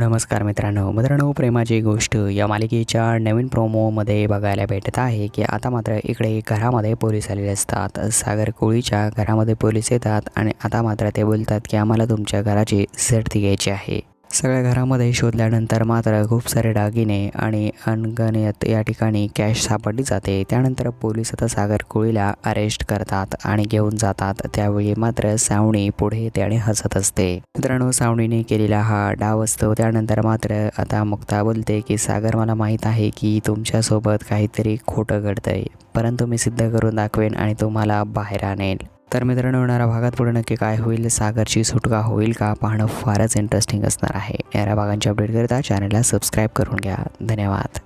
नमस्कार मित्रांनो. मित्रांनो प्रेमाची गोष्ट या मालिकेच्या नवीन प्रोमोमध्ये बघायला भेटत आहे की आता मात्र इकडे घरामध्ये पोलीस आलेले असतात. सागर कोळीच्या घरामध्ये पोलीस येतात आणि आता मात्र ते बोलतात की आम्हाला तुमच्या घराची झडती घ्यायची आहे. सगळ्या घरामध्ये शोधल्यानंतर मात्र खूप सारे दागिने आणि अनगणित या ठिकाणी कॅश सापडली जाते. त्यानंतर पोलीस आता सागर कोळीला अरेस्ट करतात आणि घेऊन जातात. त्यावेळी मात्र सावणी पुढे येते आणि हसत असते. मित्रांनो सावणीने केलेला हा डाव असतो. त्यानंतर मात्र आता मुक्ता बोलते की सागर मला माहीत आहे की तुमच्यासोबत काहीतरी खोटं घडतंय. परंतु मी सिद्ध करून दाखवेन आणि तुम्हाला बाहेर आणेल तर मित्रांनो येणाऱ्या भागात पुढे नक्की काय होईल सागरची सुटका होईल का पाहणं फारच इंटरेस्टिंग असणार आहे. येणाऱ्या भागांची अपडेट करता चॅनलला सबस्क्राईब करून घ्या. धन्यवाद.